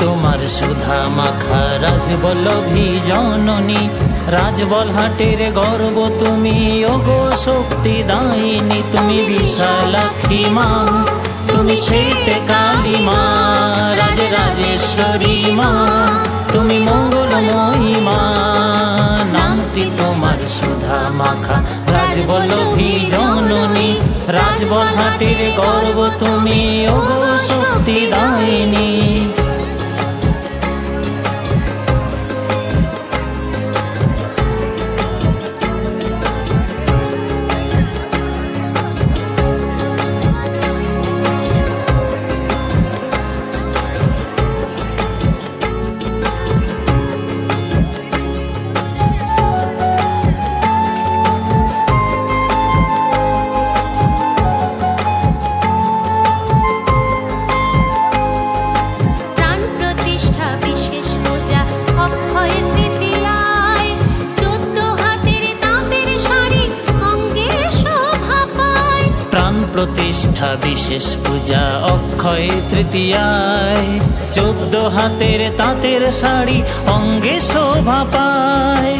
তোমার সুধা মাখা রাজবল্লভী জননী রাজবলহাটের গর্ব তুমি, ওগো শক্তি দায়িনী, তুমি বিশালাক্ষী মা। তুমি শ্বেতে কালী মা, রাজ রাজেশ্বরী মা। তুমি মঙ্গলময়ী মা। নামটি তোমার সুধা মাখা রাজবল্লভী জননী রাজবলহাটের গর্ব তুমি, ওগো শক্তি দায়িনী। প্রতিষ্ঠা বিশেষ পূজা অক্ষয় তৃতীয়ায়। চোদ্দ হাতের তাঁতের শাড়ি অঙ্গে শোভা পায়।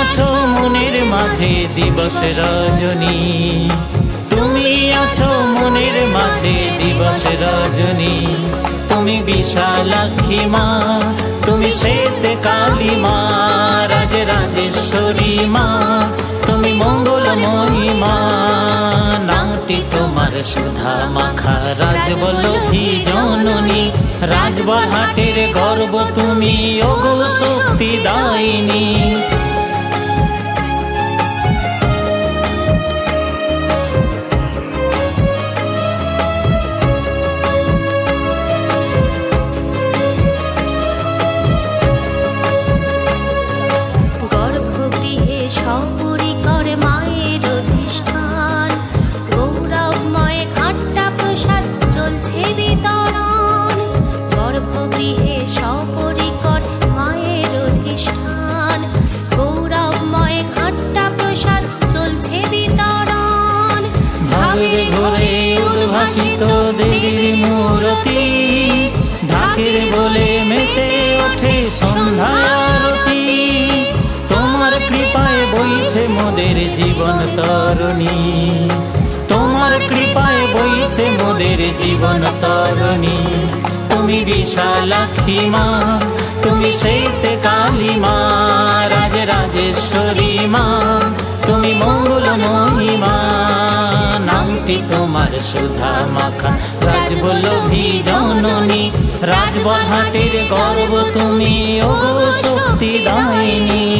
আছো মনের মাঝে দিবস রজনী। আছো মনের মাঝে দিবস রজনী। তুমি বিশালাক্ষী মা, তুমি শ্বেত কালী মা, রাজ রাজেশ্বরী মা, তুমি মঙ্গলময়ী মা নামটি তোমার সুধা মাখা রাজবল্লভী জননী। রাজবহাটের গর্ব তুমি, ওগো শক্তি দায়িনী। মায়ের অধিষ্ঠান। গৌরবময় ঘাট্টা প্রসাদ চলছে বিতরণ। গর্ভগৃহে সপরিকর মায়ের অধিষ্ঠান। গৌরবময় ঘাট্টা প্রসাদ চলছে বিতরণ। ভাবের ঘরে উদ্ভাসিত মূরতি। ঢাকের বলে মেতে ওঠে সন্ধ্যা। মোদের জীবন তরুণী। তোমার কৃপায় বইছে মোদের জীবন তরণী। তুমি বিশালাক্ষী মা, তুমি শ্বেত কালী মা, রাজ রাজেশ্বরী মা, তুমি মঙ্গল মহিমা। নামটি তোমার সুধা মাখা রাজবল্লভী জননী রাজবলহাটের গর্ব তুমি, ওগো শক্তি দায়িনী।